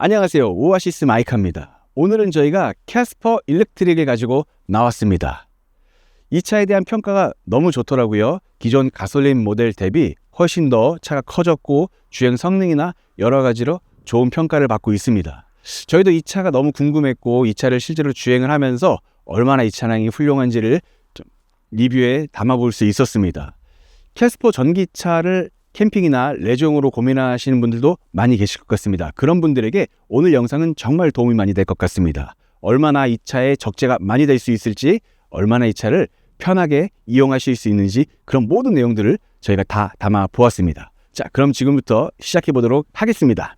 안녕하세요. 오아시스 마이카입니다. 오늘은 저희가 캐스퍼 일렉트릭을 가지고 나왔습니다. 이 차에 대한 평가가 너무 좋더라고요. 기존 가솔린 모델 대비 훨씬 더 차가 커졌고 주행 성능이나 여러 가지로 좋은 평가를 받고 있습니다. 저희도 이 차가 너무 궁금했고 이 차를 실제로 주행을 하면서 얼마나 이 차량이 훌륭한지를 좀 리뷰에 담아볼 수 있었습니다. 캐스퍼 전기차를 캠핑이나 레저용으로 고민하시는 분들도 많이 계실 것 같습니다. 그런 분들에게 오늘 영상은 정말 도움이 많이 될 것 같습니다. 얼마나 이 차에 적재가 많이 될 수 있을지, 얼마나 이 차를 편하게 이용하실 수 있는지 그런 모든 내용들을 저희가 다 담아 보았습니다. 자, 그럼 지금부터 시작해 보도록 하겠습니다.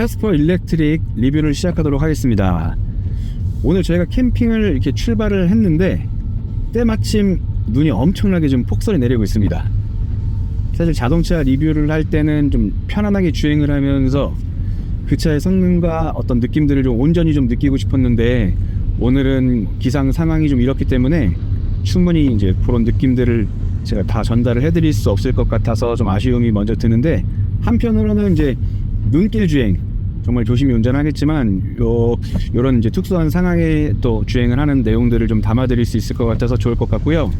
캐스퍼 일렉트릭 리뷰를 시작하도록 하겠습니다. 오늘 저희가 캠핑을 이렇게 출발을 했는데 때마침 눈이 엄청나게 좀 폭설이 내리고 있습니다. 사실 자동차 리뷰를 할 때는 좀 편안하게 주행을 하면서 그 차의 성능과 어떤 느낌들을 좀 온전히 좀 느끼고 싶었는데 오늘은 기상 상황이 좀 이렇기 때문에 충분히 이제 그런 느낌들을 제가 다 전달을 해드릴 수 없을 것 같아서 좀 아쉬움이 먼저 드는데 한편으로는 이제 눈길 주행 정말 조심히 운전하겠지만 요 요런 이제 특수한 상황에 또 주행을 하는 내용들을 좀 담아드릴 수 있을 것 같아서 좋을 것 같고요.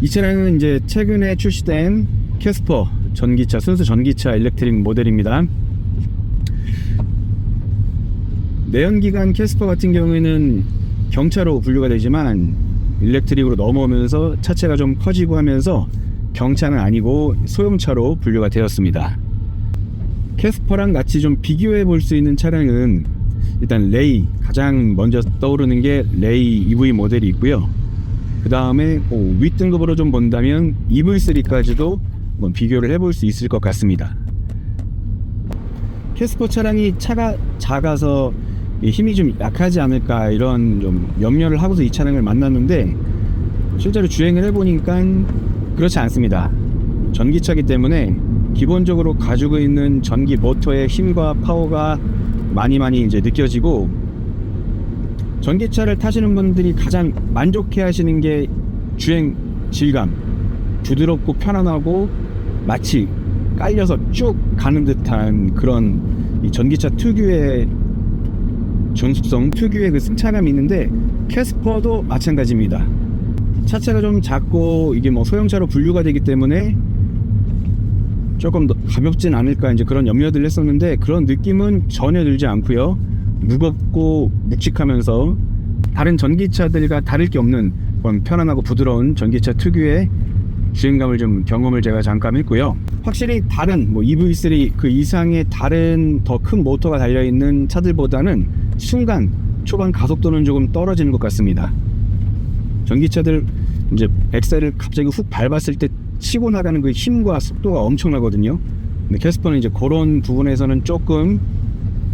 이 차량은 이제 최근에 출시된 캐스퍼 전기차 순수 전기차 일렉트릭 모델입니다. 내연기관 캐스퍼 같은 경우에는 경차로 분류가 되지만 일렉트릭으로 넘어오면서 차체가 좀 커지고 하면서 경차는 아니고 소형차로 분류가 되었습니다. 캐스퍼랑 같이 좀 비교해 볼 수 있는 차량은 일단 레이 가장 먼저 떠오르는 게 레이 EV 모델이 있고요. 그 다음에 윗등급으로 좀 본다면 EV3까지도 한번 비교를 해볼 수 있을 것 같습니다. 캐스퍼 차량이 차가 작아서 힘이 좀 약하지 않을까 이런 좀 염려를 하고서 이 차량을 만났는데 실제로 주행을 해보니까 그렇지 않습니다. 전기차기 때문에 기본적으로 가지고 있는 전기 모터의 힘과 파워가 많이 많이 이제 느껴지고 전기차를 타시는 분들이 가장 만족해 하시는 게 주행 질감 부드럽고 편안하고 마치 깔려서 쭉 가는 듯한 그런 이 전기차 특유의 전속성 특유의 그 승차감이 있는데 캐스퍼도 마찬가지입니다. 차체가 좀 작고 이게 뭐 소형차로 분류가 되기 때문에 조금 더 가볍진 않을까 이제 그런 염려들을 했었는데 그런 느낌은 전혀 들지 않고요. 무겁고 묵직하면서 다른 전기차들과 다를 게 없는 그런 편안하고 부드러운 전기차 특유의 주행감을 좀 경험을 제가 잠깐 했고요. 확실히 다른 뭐 EV3 그 이상의 다른 더 큰 모터가 달려 있는 차들보다는 순간 초반 가속도는 조금 떨어지는 것 같습니다. 전기차들 이제 엑셀을 갑자기 훅 밟았을 때 치고 나가는 그 힘과 속도가 엄청나거든요. 근데 캐스퍼는 이제 그런 부분에서는 조금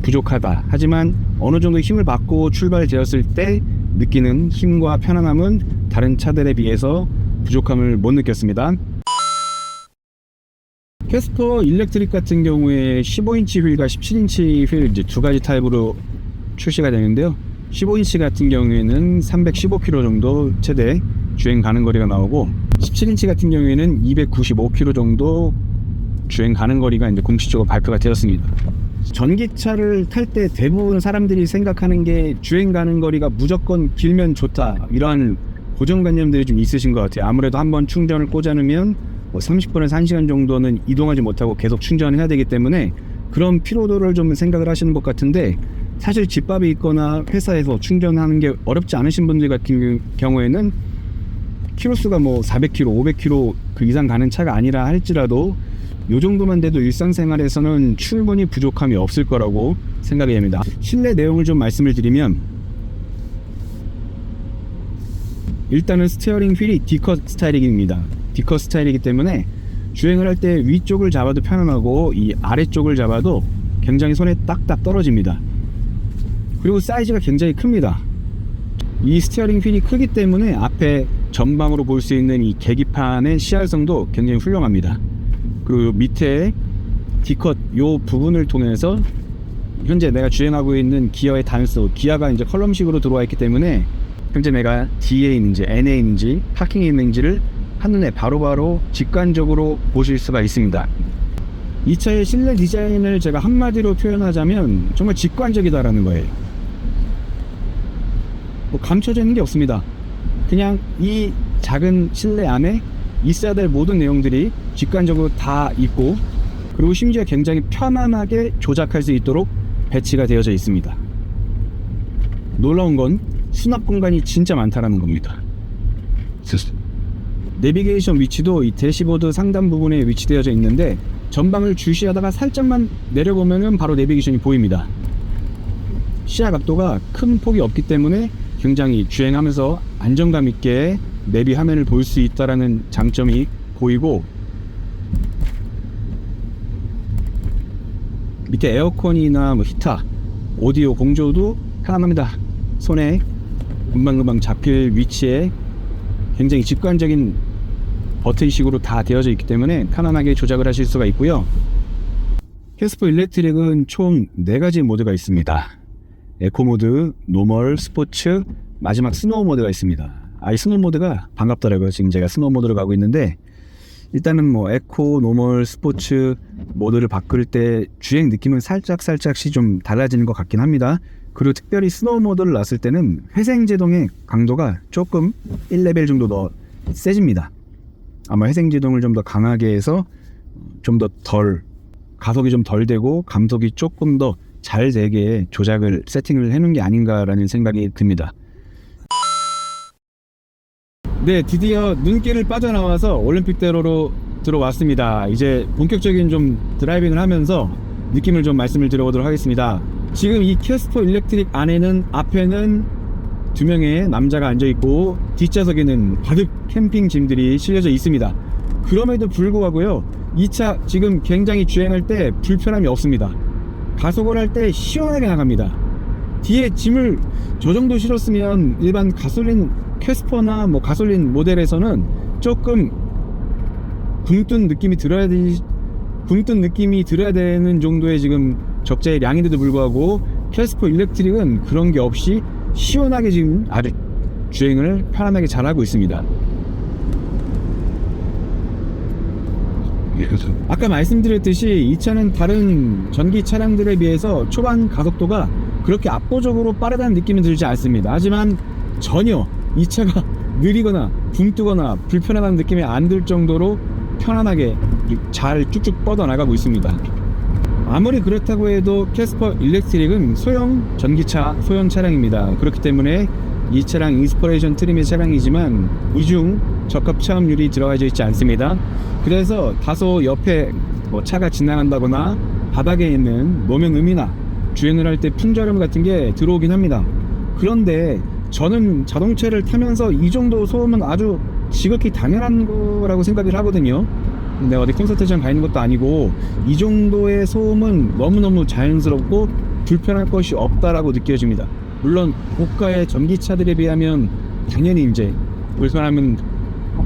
부족하다. 하지만 어느 정도 힘을 받고 출발되었을 때 느끼는 힘과 편안함은 다른 차들에 비해서 부족함을 못 느꼈습니다. 캐스퍼 일렉트릭 같은 경우에 15인치 휠과 17인치 휠 이제 두 가지 타입으로 출시가 되는데요. 15인치 같은 경우에는 315km 정도 최대 주행 가는 거리가 나오고 17인치 같은 경우에는 295km 정도 주행 가는 거리가 이제 공식적으로 발표가 되었습니다. 전기차를 탈 때 대부분 사람들이 생각하는 게 주행 가는 거리가 무조건 길면 좋다 이러한 고정관념들이 좀 있으신 것 같아요. 아무래도 한번 충전을 꽂아놓으면 뭐 30분에서 1시간 정도는 이동하지 못하고 계속 충전을 해야 되기 때문에 그런 피로도를 좀 생각을 하시는 것 같은데 사실 집밥이 있거나 회사에서 충전하는 게 어렵지 않으신 분들 같은 경우에는 키로수가 뭐 400km, 500km 그 이상 가는 차가 아니라 할지라도 요 정도만 돼도 일상생활에서는 충분히 부족함이 없을 거라고 생각이 됩니다. 실내 내용을 좀 말씀을 드리면 일단은 스티어링 휠이 D컷 스타일입니다. D컷 스타일이기 때문에 주행을 할 때 위쪽을 잡아도 편안하고 이 아래쪽을 잡아도 굉장히 손에 딱딱 떨어집니다. 그리고 사이즈가 굉장히 큽니다. 이 스티어링 휠이 크기 때문에 앞에 전방으로 볼 수 있는 이 계기판의 시야성도 굉장히 훌륭합니다. 그리고 요 밑에 D컷 요 부분을 통해서 현재 내가 주행하고 있는 기어의 단수, 기아가 이제 컬럼식으로 들어와 있기 때문에 현재 내가 D에 있는지 N에 있는지 파킹에 있는지를 한눈에 바로바로 직관적으로 보실 수가 있습니다. 이 차의 실내 디자인을 제가 한마디로 표현하자면 정말 직관적이다라는 거예요. 뭐 감춰져 있는 게 없습니다. 그냥 이 작은 실내 안에 있어야 될 모든 내용들이 직관적으로 다 있고 그리고 심지어 굉장히 편안하게 조작할 수 있도록 배치가 되어져 있습니다. 놀라운 건 수납 공간이 진짜 많다라는 겁니다. 내비게이션 위치도 이 대시보드 상단 부분에 위치되어져 있는데 전방을 주시하다가 살짝만 내려보면은 바로 내비게이션이 보입니다. 시야 각도가 큰 폭이 없기 때문에 굉장히 주행하면서 안정감 있게 내비 화면을 볼 수 있다라는 장점이 보이고 밑에 에어컨이나 뭐 히터, 오디오 공조도 편안합니다. 손에 금방금방 잡힐 위치에 굉장히 직관적인 버튼식으로 다 되어져 있기 때문에 편안하게 조작을 하실 수가 있고요. 캐스퍼 일렉트릭은 총 4가지 모드가 있습니다. 에코 모드, 노멀, 스포츠, 마지막 스노우 모드가 있습니다. 아, 이 스노우 모드가 반갑더라고요. 지금 제가 스노우 모드로 가고 있는데 일단은 뭐 에코, 노멀, 스포츠 모드를 바꿀 때 주행 느낌은 살짝 살짝씩 좀 달라지는 것 같긴 합니다. 그리고 특별히 스노우 모드를 놨을 때는 회생 제동의 강도가 조금 1레벨 정도 더 세집니다. 아마 회생 제동을 좀 더 강하게 해서 좀 더 덜 가속이 좀 덜 되고 감속이 조금 더 잘 되게 조작을 세팅을 해놓은 게 아닌가라는 생각이 듭니다. 네, 드디어 눈길을 빠져나와서 올림픽대로로 들어왔습니다. 이제 본격적인 좀 드라이빙을 하면서 느낌을 좀 말씀을 드려보도록 하겠습니다. 지금 이 캐스퍼 일렉트릭 안에는 앞에는 두 명의 남자가 앉아 있고 뒷좌석에는 가득 캠핑 짐들이 실려져 있습니다. 그럼에도 불구하고요, 이 차 지금 굉장히 주행할 때 불편함이 없습니다. 가속을 할 때 시원하게 나갑니다. 뒤에 짐을 저 정도 실었으면 일반 가솔린 캐스퍼나 뭐 가솔린 모델에서는 조금 굶뜬 느낌이 들어야 되 굶뜬 느낌이 들어야 되는 정도의 지금 적재의 양인데도 불구하고 캐스퍼 일렉트릭은 그런 게 없이 시원하게 지금 아주 주행을 편안하게 잘하고 있습니다. 아까 말씀드렸듯이 이 차는 다른 전기 차량들에 비해서 초반 가속도가 그렇게 압도적으로 빠르다는 느낌이 들지 않습니다. 하지만 전혀 이 차가 느리거나 붕뜨거나 불편하다는 느낌이 안 들 정도로 편안하게 잘 쭉쭉 뻗어나가고 있습니다. 아무리 그렇다고 해도 캐스퍼 일렉트릭은 소형 전기차, 소형 차량입니다. 그렇기 때문에 이 차량 인스퍼레이션 트림의 차량이지만 이중 적합 차음률이 들어가져 있지 않습니다. 그래서 다소 옆에 뭐 차가 지나간다거나 바닥에 있는 노면 음이나 주행을 할 때 풍절음 같은 게 들어오긴 합니다. 그런데 저는 자동차를 타면서 이 정도 소음은 아주 지극히 당연한 거라고 생각을 하거든요. 근데 어디 콘서트장 가 있는 것도 아니고 이 정도의 소음은 너무너무 자연스럽고 불편할 것이 없다라고 느껴집니다. 물론 고가의 전기차들에 비하면 당연히 이제 불편함은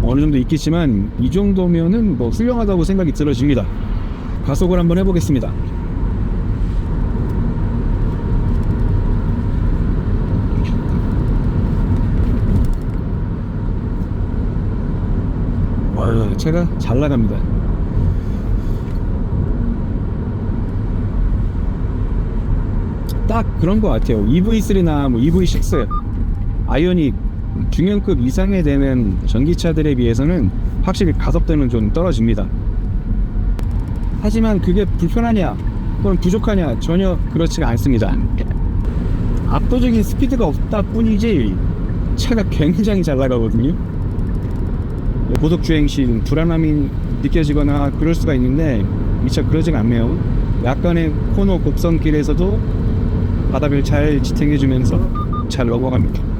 어느 정도 있겠지만 이 정도면은 뭐 훌륭하다고 생각이 들어집니다. 가속을 한번 해보겠습니다. 와, 차가 잘 나갑니다. 딱 그런 것 같아요. EV3나 뭐 EV6, 아이오닉 중형급 이상에 되는 전기차들에 비해서는 확실히 가속도는 좀 떨어집니다. 하지만 그게 불편하냐 또는 부족하냐 전혀 그렇지가 않습니다. 압도적인 스피드가 없다 뿐이지 차가 굉장히 잘 나가거든요. 고속 주행 시 불안함이 느껴지거나 그럴 수가 있는데 이 차 그러지가 않네요. 약간의 코너 곡선길에서도 바닥을 잘 지탱해주면서 잘 넘어갑니다.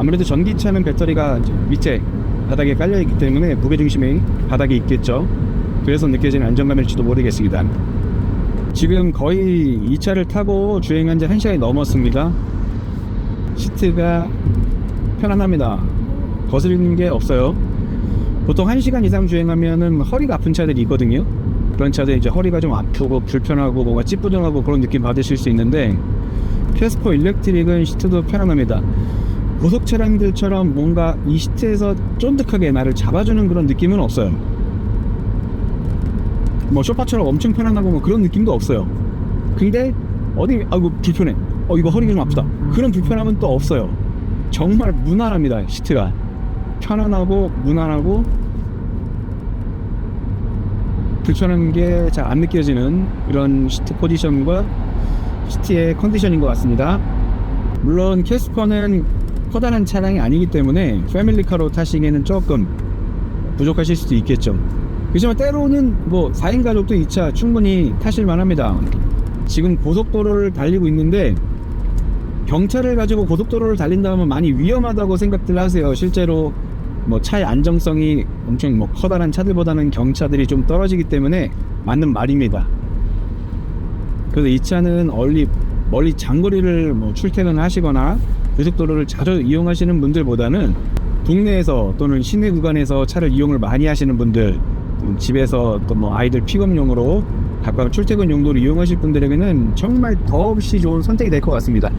아무래도 전기차는 배터리가 밑에 바닥에 깔려 있기 때문에 무게 중심이 바닥에 있겠죠. 그래서 느껴지는 안정감일지도 모르겠습니다. 지금 거의 이 차를 타고 주행한 지 1시간이 넘었습니다. 시트가 편안합니다. 거슬리는 게 없어요. 보통 1시간 이상 주행하면은 허리가 아픈 차들이 있거든요. 그런 차들 이제 허리가 좀 아프고 불편하고 뭔가 찌뿌둥하고 그런 느낌 받으실 수 있는데 캐스퍼 일렉트릭은 시트도 편안합니다. 고속 차량들처럼 뭔가 이 시트에서 쫀득하게 나를 잡아주는 그런 느낌은 없어요. 뭐 쇼파처럼 엄청 편안하고 뭐 그런 느낌도 없어요. 근데 어디 아이고 불편해. 어 이거 허리가 좀 아프다. 그런 불편함은 또 없어요. 정말 무난합니다 시트가 편안하고 무난하고 불편한 게 잘 안 느껴지는 이런 시트 포지션과 시트의 컨디션인 것 같습니다. 물론 캐스퍼는 커다란 차량이 아니기 때문에 패밀리카로 타시기에는 조금 부족하실 수도 있겠죠. 그렇지만 때로는 뭐 4인 가족도 이 차 충분히 타실 만합니다. 지금 고속도로를 달리고 있는데 경차를 가지고 고속도로를 달린다 하면 많이 위험하다고 생각들 하세요. 실제로 뭐 차의 안정성이 엄청 뭐 커다란 차들보다는 경차들이 좀 떨어지기 때문에 맞는 말입니다. 그래서 이 차는 얼리 멀리 장거리를 뭐 출퇴근을 하시거나 고속도로를 자주 이용하시는 분들보다는 국내에서 또는 시내 구간에서 차를 이용을 많이 하시는 분들 음, 집에서 또 뭐 아이들 픽업용으로 가까운 출퇴근 용도로 이용하실 분들에게는 정말 더없이 좋은 선택이 될 것 같습니다.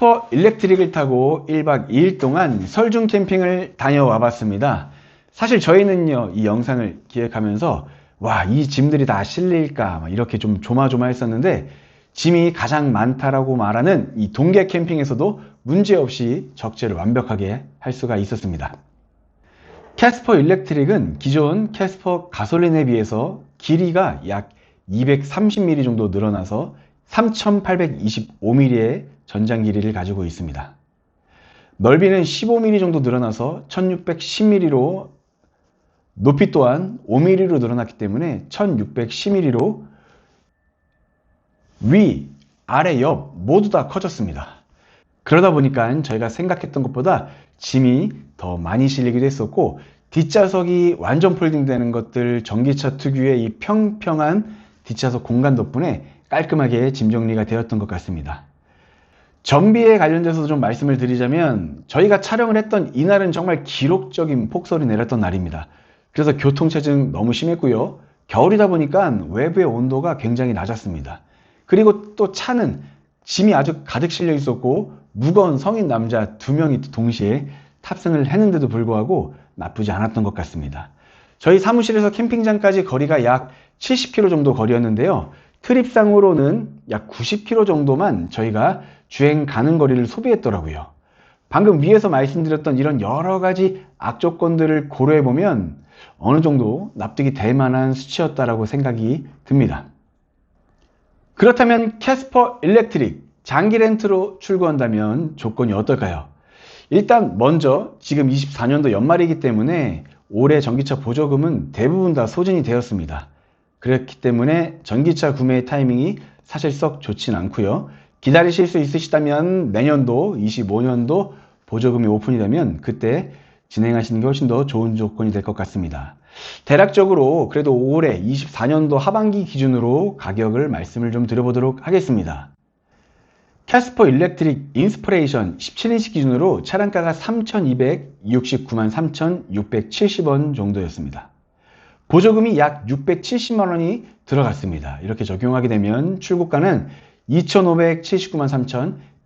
캐스퍼 일렉트릭을 타고 1박 2일 동안 설중 캠핑을 다녀와 봤습니다. 사실 저희는요, 이 영상을 기획하면서 와, 이 짐들이 다 실릴까? 막 이렇게 좀 조마조마했었는데 짐이 가장 많다라고 말하는 이 동계 캠핑에서도 문제없이 적재를 완벽하게 할 수가 있었습니다. 캐스퍼 일렉트릭은 기존 캐스퍼 가솔린에 비해서 길이가 약 230mm 정도 늘어나서 3825mm의 전장 길이를 가지고 있습니다. 넓이는 15mm 정도 늘어나서 1610mm로 높이 또한 5mm로 늘어났기 때문에 1610mm로 위, 아래, 옆 모두 다 커졌습니다. 그러다 보니까 저희가 생각했던 것보다 짐이 더 많이 실리기도 했었고 뒷좌석이 완전 폴딩되는 것들 전기차 특유의 이 평평한 뒷좌석 공간 덕분에 깔끔하게 짐 정리가 되었던 것 같습니다. 전비에 관련돼서 좀 말씀을 드리자면 저희가 촬영을 했던 이날은 정말 기록적인 폭설이 내렸던 날입니다. 그래서 교통체증 너무 심했고요. 겨울이다 보니까 외부의 온도가 굉장히 낮았습니다. 그리고 또 차는 짐이 아주 가득 실려 있었고 무거운 성인 남자 두 명이 동시에 탑승을 했는데도 불구하고 나쁘지 않았던 것 같습니다. 저희 사무실에서 캠핑장까지 거리가 약 70km 정도 거리였는데요. 트립상으로는 약 90km 정도만 저희가 주행 가는 거리를 소비했더라고요. 방금 위에서 말씀드렸던 이런 여러 가지 악조건들을 고려해 보면 어느 정도 납득이 될 만한 수치였다라고 생각이 듭니다. 그렇다면 캐스퍼 일렉트릭 장기 렌트로 출고한다면 조건이 어떨까요? 일단 먼저 지금 24년도 연말이기 때문에 올해 전기차 보조금은 대부분 다 소진이 되었습니다. 그렇기 때문에 전기차 구매 타이밍이 사실 썩 좋진 않고요. 기다리실 수 있으시다면 내년도 25년도 보조금이 오픈이 되면 그때 진행하시는 게 훨씬 더 좋은 조건이 될 것 같습니다. 대략적으로 그래도 올해 24년도 하반기 기준으로 가격을 말씀을 좀 드려보도록 하겠습니다. 캐스퍼 일렉트릭 인스프레이션 17인치 기준으로 차량가가 3,269만 3,670원 정도였습니다. 보조금이 약 670만원이 들어갔습니다. 이렇게 적용하게 되면 출고가는 2,579만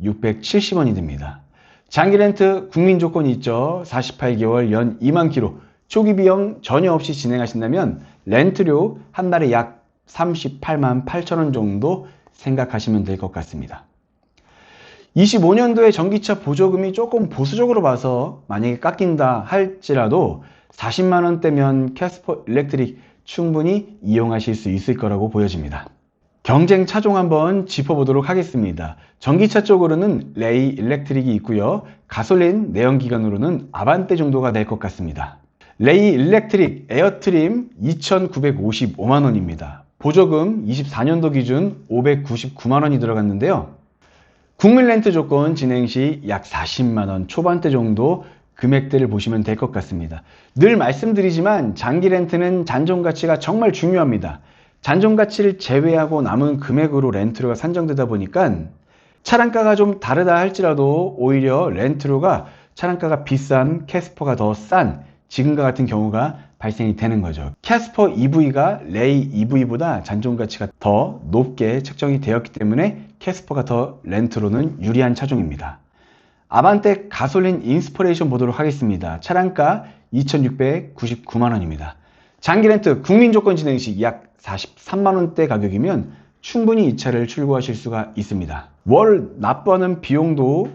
3,670원이 됩니다. 장기 렌트 국민 조건이 있죠. 48개월 연 2만 킬로 초기 비용 전혀 없이 진행하신다면 렌트료 한 달에 약 38만 8천원 정도 생각하시면 될 것 같습니다. 25년도에 전기차 보조금이 조금 보수적으로 봐서 만약에 깎인다 할지라도 40만원대면 캐스퍼 일렉트릭 충분히 이용하실 수 있을 거라고 보여집니다. 경쟁 차종 한번 짚어보도록 하겠습니다. 전기차 쪽으로는 레이 일렉트릭이 있고요. 가솔린 내연기관으로는 아반떼 정도가 될 것 같습니다. 레이 일렉트릭 에어트림 2,955만원입니다. 보조금 24년도 기준 599만원이 들어갔는데요. 국민 렌트 조건 진행 시 약 40만원 초반대 정도 금액대를 보시면 될 것 같습니다. 늘 말씀드리지만 장기 렌트는 잔존 가치가 정말 중요합니다. 잔존 가치를 제외하고 남은 금액으로 렌트료가 산정되다 보니까 차량가가 좀 다르다 할지라도 오히려 렌트료가 차량가가 비싼 캐스퍼가 더 싼 지금과 같은 경우가 발생이 되는 거죠. 캐스퍼 EV가 레이 EV보다 잔존 가치가 더 높게 책정이 되었기 때문에 캐스퍼가 더 렌트로는 유리한 차종입니다. 아반떼 가솔린 인스퍼레이션 보도록 하겠습니다. 차량가 2,699만 원입니다. 장기 렌트 국민 조건 진행 시 약 43만원대 가격이면 충분히 이 차를 출고하실 수가 있습니다. 월 납부하는 비용도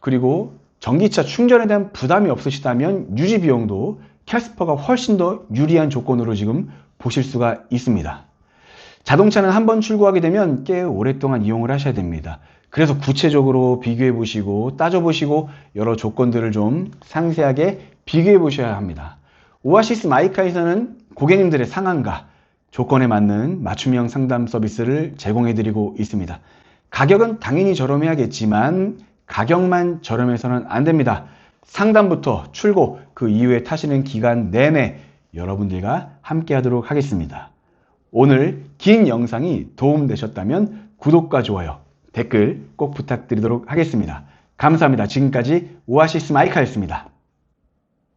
그리고 전기차 충전에 대한 부담이 없으시다면 유지 비용도 캐스퍼가 훨씬 더 유리한 조건으로 지금 보실 수가 있습니다. 자동차는 한 번 출고하게 되면 꽤 오랫동안 이용을 하셔야 됩니다. 그래서 구체적으로 비교해 보시고 따져 보시고 여러 조건들을 좀 상세하게 비교해 보셔야 합니다. 오아시스 마이카에서는 고객님들의 상황과 조건에 맞는 맞춤형 상담 서비스를 제공해 드리고 있습니다. 가격은 당연히 저렴해야겠지만 가격만 저렴해서는 안 됩니다. 상담부터 출고 그 이후에 타시는 기간 내내 여러분들과 함께 하도록 하겠습니다. 오늘 긴 영상이 도움되셨다면 구독과 좋아요, 댓글 꼭 부탁드리도록 하겠습니다. 감사합니다. 지금까지 오아시스 마이카였습니다.